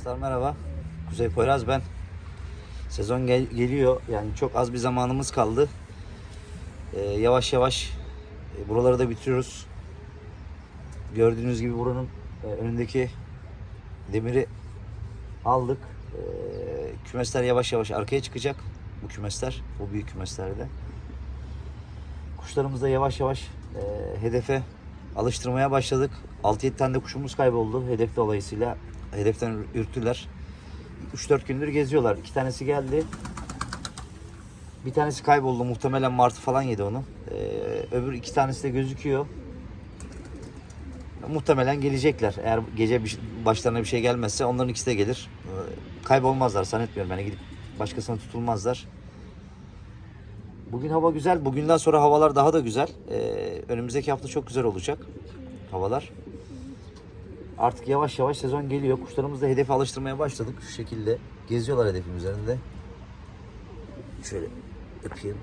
Dostlar merhaba. Kuzey Poyraz ben. Sezon gel- geliyor. Yani çok az bir zamanımız kaldı. Ee, yavaş yavaş e, buraları da bitiriyoruz. Gördüğünüz gibi buranın e, önündeki demiri aldık. Ee, kümesler yavaş yavaş arkaya çıkacak. Bu kümesler, bu büyük kümeslerde. Kuşlarımız da yavaş yavaş e, hedefe alıştırmaya başladık. 6-7 tane de kuşumuz kayboldu hedef dolayısıyla. Hedeften ürktüler. 3-4 gündür geziyorlar. İki tanesi geldi. Bir tanesi kayboldu. Muhtemelen martı falan yedi onu. Ee, öbür iki tanesi de gözüküyor. Muhtemelen gelecekler. Eğer gece bir, başlarına bir şey gelmezse onların ikisi de gelir. Ee, kaybolmazlar zannetmiyorum. Yani gidip başkasına tutulmazlar. Bugün hava güzel. Bugünden sonra havalar daha da güzel. Ee, önümüzdeki hafta çok güzel olacak havalar. Artık yavaş yavaş sezon geliyor. Kuşlarımızı da hedefe alıştırmaya başladık. Şu şekilde geziyorlar hedefin üzerinde. Şöyle yapayım.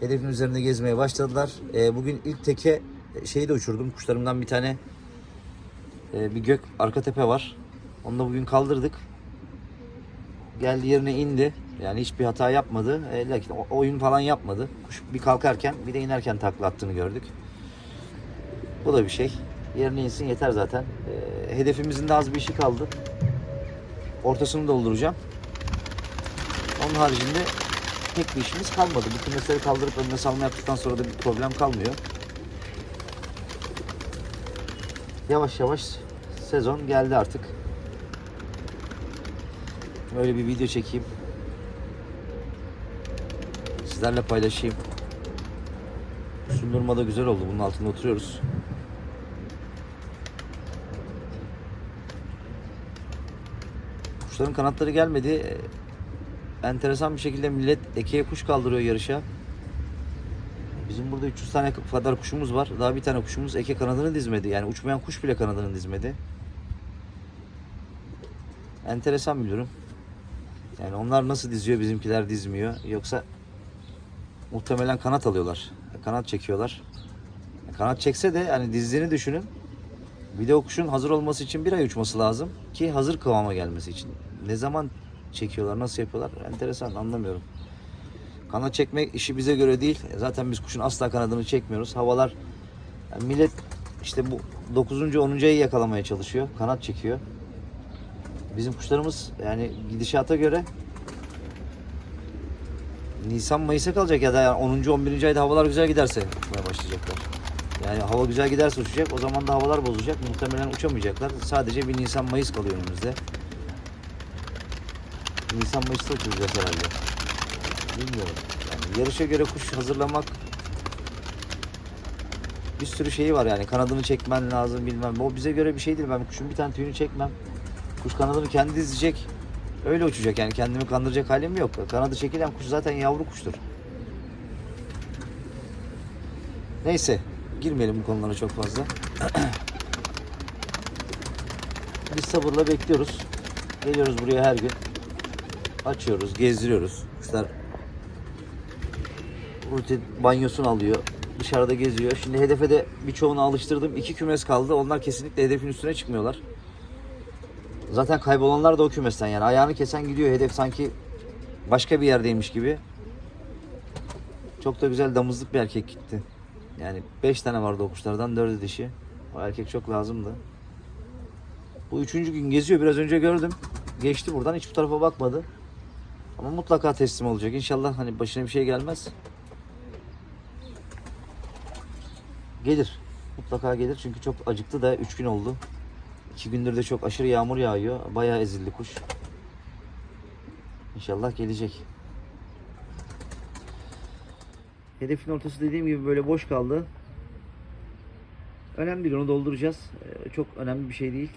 Hedefin üzerinde gezmeye başladılar. Ee, bugün ilk teke şeyi de uçurdum. Kuşlarımdan bir tane e, bir gök arka tepe var. Onu da bugün kaldırdık. Geldi yerine indi. Yani hiçbir hata yapmadı. E, lakin oyun falan yapmadı. Kuş bir kalkarken bir de inerken takla attığını gördük. Bu da bir şey. Yerine insin yeter zaten. E, hedefimizin de az bir işi kaldı. Ortasını dolduracağım. Onun haricinde pek bir işimiz kalmadı. Bütün meseleyi kaldırıp önüne salma yaptıktan sonra da bir problem kalmıyor. Yavaş yavaş sezon geldi artık. Böyle bir video çekeyim. Sizlerle paylaşayım. Sundurma da güzel oldu. Bunun altında oturuyoruz. Kuşların kanatları gelmedi. Ee, Enteresan bir şekilde millet ekeye kuş kaldırıyor yarışa. Bizim burada 300 tane kadar kuşumuz var. Daha bir tane kuşumuz eke kanadını dizmedi. Yani uçmayan kuş bile kanadını dizmedi. Enteresan bir durum. Yani onlar nasıl diziyor bizimkiler dizmiyor. Yoksa muhtemelen kanat alıyorlar. Kanat çekiyorlar. Kanat çekse de hani dizdiğini düşünün. Bir de kuşun hazır olması için bir ay uçması lazım ki hazır kıvama gelmesi için. Ne zaman çekiyorlar, nasıl yapıyorlar? Enteresan anlamıyorum. Kanat çekmek işi bize göre değil. Zaten biz kuşun asla kanadını çekmiyoruz. Havalar yani millet işte bu 9. 10. ayı yakalamaya çalışıyor. Kanat çekiyor. Bizim kuşlarımız yani gidişata göre Nisan Mayıs'a kalacak ya da yani 10. 11. ayda havalar güzel giderse başlayacaklar. Yani hava güzel giderse uçacak. O zaman da havalar bozulacak. Muhtemelen uçamayacaklar. Sadece bir Nisan Mayıs kalıyor önümüzde. Nisan Mayıs'ta uçuracağız herhalde. Bilmiyorum. Yani yarışa göre kuş hazırlamak bir sürü şeyi var yani. Kanadını çekmen lazım bilmem. O bize göre bir şey değil. Ben kuşun bir tane tüyünü çekmem. Kuş kanadını kendi dizecek. Öyle uçacak yani. Kendimi kandıracak halim yok. Kanadı çekilen kuş zaten yavru kuştur. Neyse. Girmeyelim bu konulara çok fazla. Biz sabırla bekliyoruz. Geliyoruz buraya her gün. Açıyoruz, gezdiriyoruz. Kuşlar rutin banyosunu alıyor. Dışarıda geziyor. Şimdi hedefe de birçoğunu alıştırdım. İki kümes kaldı. Onlar kesinlikle hedefin üstüne çıkmıyorlar. Zaten kaybolanlar da o kümesten yani. Ayağını kesen gidiyor. Hedef sanki başka bir yerdeymiş gibi. Çok da güzel damızlık bir erkek gitti. Yani 5 tane vardı o kuşlardan 4'ü dişi. O erkek çok lazımdı. Bu üçüncü gün geziyor. Biraz önce gördüm. Geçti buradan. Hiç bu tarafa bakmadı. Ama mutlaka teslim olacak. İnşallah hani başına bir şey gelmez. Gelir. Mutlaka gelir. Çünkü çok acıktı da 3 gün oldu. 2 gündür de çok aşırı yağmur yağıyor. Bayağı ezildi kuş. İnşallah gelecek. Hedefin ortası dediğim gibi böyle boş kaldı. Önemli değil onu dolduracağız. Ee, Çok önemli bir şey değil.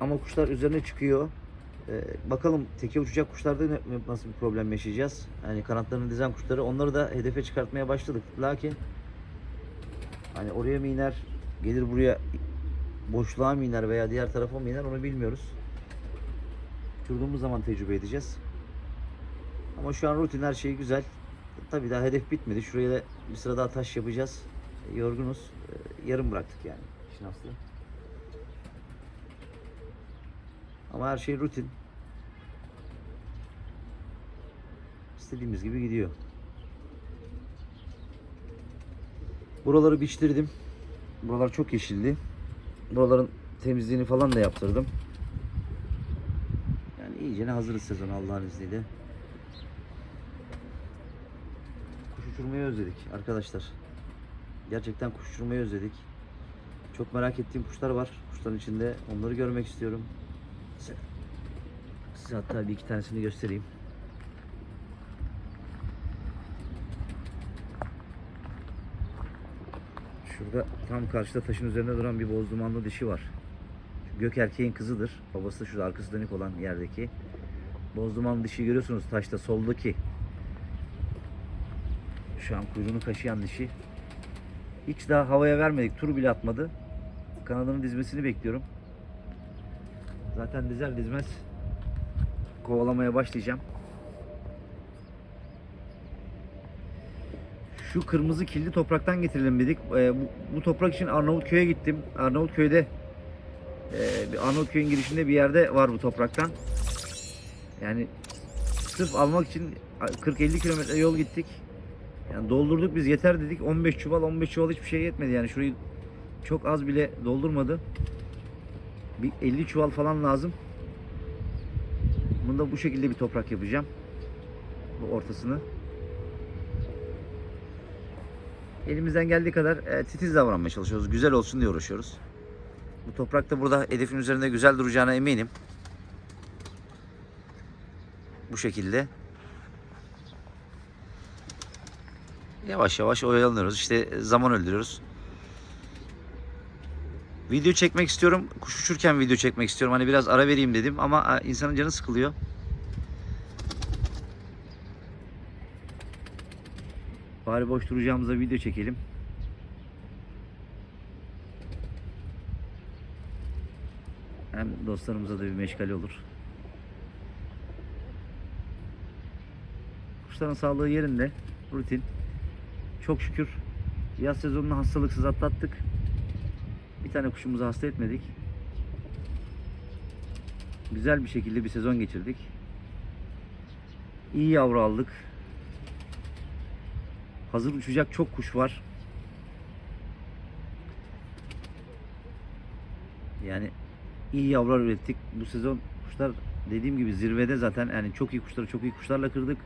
Ama kuşlar üzerine çıkıyor. Ee, bakalım teke uçacak kuşlarda nasıl bir problem yaşayacağız. Yani kanatlarını dizen kuşları onları da hedefe çıkartmaya başladık. Lakin hani oraya mı iner, gelir buraya boşluğa mı iner veya diğer tarafa mı iner onu bilmiyoruz. Uçurduğumuz zaman tecrübe edeceğiz. Ama şu an rutin her şey güzel. Tabii daha hedef bitmedi. Şuraya da bir sıra daha taş yapacağız. Yorgunuz. Ee, Yarım bıraktık yani. için Aslı. Ama her şey rutin. İstediğimiz gibi gidiyor. Buraları biçtirdim. Buralar çok yeşildi. Buraların temizliğini falan da yaptırdım. Yani iyicene hazırız sezon Allah'ın izniyle. Kuş uçurmayı özledik arkadaşlar. Gerçekten kuş özledik. Çok merak ettiğim kuşlar var. Kuşların içinde onları görmek istiyorum. Size, size hatta bir iki tanesini göstereyim. Şurada tam karşıda taşın üzerinde duran bir boz dumanlı dişi var. Gök erkeğin kızıdır. Babası da şurada arkası dönük olan yerdeki. Boz dumanlı dişi görüyorsunuz taşta soldaki. Şu an kuyruğunu kaşıyan dişi. Hiç daha havaya vermedik. Tur bile atmadı. Kanadının dizmesini bekliyorum. Zaten dizer dizmez kovalamaya başlayacağım. Şu kırmızı killi topraktan getirelim dedik. Ee, bu, bu toprak için Arnavutköy'e gittim. Arnavutköy'de e, Arnavutköy'ün girişinde bir yerde var bu topraktan. Yani sırf almak için 40-50 kilometre yol gittik. Yani doldurduk biz yeter dedik. 15 çuval 15 çuval hiçbir şey yetmedi. Yani şurayı çok az bile doldurmadı. Bir 50 çuval falan lazım. Bunda bu şekilde bir toprak yapacağım. Bu ortasını. Elimizden geldiği kadar e, titiz davranmaya çalışıyoruz. Güzel olsun diye uğraşıyoruz. Bu toprak da burada hedefin üzerinde güzel duracağına eminim. Bu şekilde. Yavaş yavaş oyalanıyoruz. İşte zaman öldürüyoruz. Video çekmek istiyorum. Kuş uçurken video çekmek istiyorum. Hani biraz ara vereyim dedim ama e, insanın canı sıkılıyor. Bari boş duracağımıza video çekelim. Hem dostlarımıza da bir meşgale olur. Kuşların sağlığı yerinde. Rutin. Çok şükür yaz sezonunu hastalıksız atlattık. Bir tane kuşumuzu hasta etmedik. Güzel bir şekilde bir sezon geçirdik. İyi yavru aldık. Hazır uçacak çok kuş var. Yani iyi yavrular ürettik. Bu sezon kuşlar dediğim gibi zirvede zaten yani çok iyi kuşları çok iyi kuşlarla kırdık.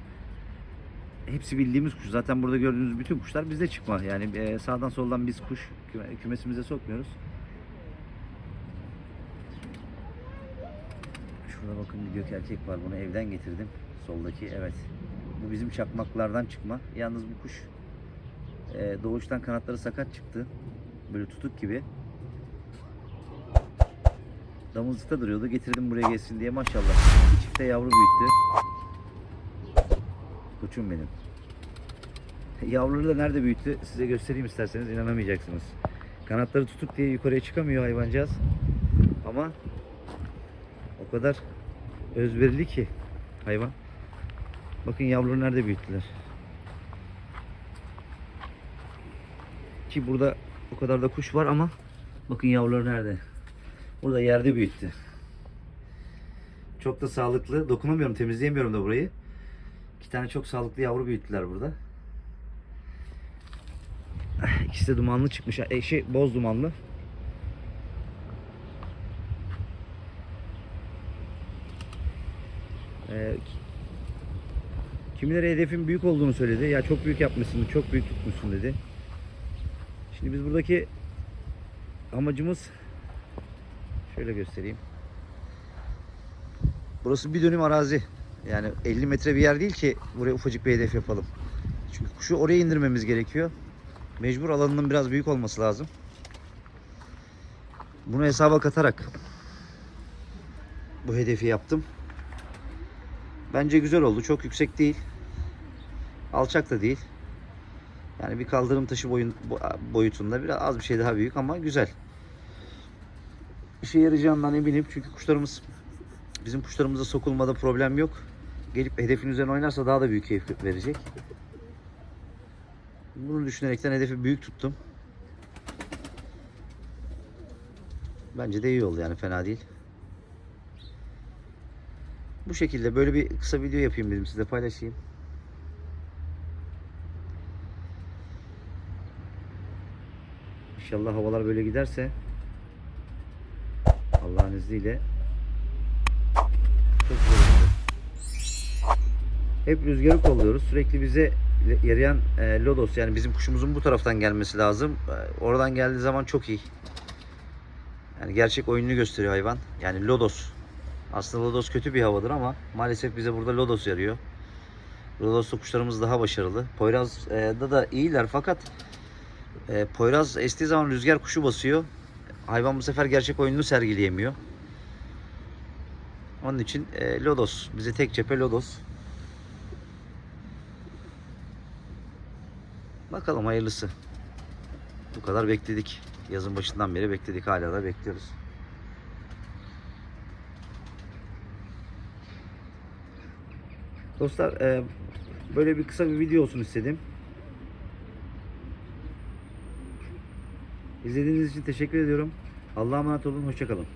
Hepsi bildiğimiz kuş. Zaten burada gördüğünüz bütün kuşlar bizde çıkma. Yani e, sağdan soldan biz kuş küme- kümesimize sokmuyoruz. Şurada bakın bir gök var. Bunu evden getirdim. Soldaki evet. Bu bizim çakmaklardan çıkma. Yalnız bu kuş e, doğuştan kanatları sakat çıktı. Böyle tutuk gibi. Damızlıkta duruyordu. Getirdim buraya gelsin diye maşallah. İki çifte yavru büyüttü. Koçum benim. Yavruları da nerede büyüttü size göstereyim isterseniz inanamayacaksınız. Kanatları tutuk diye yukarıya çıkamıyor hayvancağız. Ama o kadar özverili ki hayvan. Bakın yavruları nerede büyüttüler. Ki burada o kadar da kuş var ama bakın yavruları nerede. Burada yerde büyüttü. Çok da sağlıklı. Dokunamıyorum, temizleyemiyorum da burayı. İki tane çok sağlıklı yavru büyüttüler burada. İkisi de dumanlı çıkmış. E, şey, boz dumanlı. Ee, kimileri hedefin büyük olduğunu söyledi. Ya çok büyük yapmışsın, çok büyük tutmuşsun dedi. Şimdi biz buradaki amacımız şöyle göstereyim. Burası bir dönüm arazi. Yani 50 metre bir yer değil ki buraya ufacık bir hedef yapalım. Çünkü kuşu oraya indirmemiz gerekiyor. Mecbur alanının biraz büyük olması lazım. Bunu hesaba katarak bu hedefi yaptım. Bence güzel oldu. Çok yüksek değil. Alçak da değil. Yani bir kaldırım taşı boyun, bo- boyutunda biraz az bir şey daha büyük ama güzel. İşe yarayacağından eminim çünkü kuşlarımız bizim kuşlarımıza sokulmada problem yok. Gelip hedefin üzerine oynarsa daha da büyük keyif verecek. Bunu düşünerekten hedefi büyük tuttum. Bence de iyi oldu yani fena değil. Bu şekilde böyle bir kısa video yapayım dedim size paylaşayım. İnşallah havalar böyle giderse Allah'ın izniyle çok güzel. Hep rüzgarı kolluyoruz. Sürekli bize yarayan e, lodos yani bizim kuşumuzun bu taraftan gelmesi lazım. E, oradan geldiği zaman çok iyi. Yani gerçek oyununu gösteriyor hayvan. Yani lodos. Aslında lodos kötü bir havadır ama maalesef bize burada lodos yarıyor. Lodoslu kuşlarımız daha başarılı. Poyraz'da da iyiler fakat e, Poyraz estiği zaman rüzgar kuşu basıyor. Hayvan bu sefer gerçek oyununu sergileyemiyor. Onun için e, Lodos. Bize tek cephe Lodos. Bakalım hayırlısı. Bu kadar bekledik. Yazın başından beri bekledik. Hala da bekliyoruz. Dostlar e, böyle bir kısa bir video olsun istedim. İzlediğiniz için teşekkür ediyorum. Allah'a emanet olun. Hoşçakalın.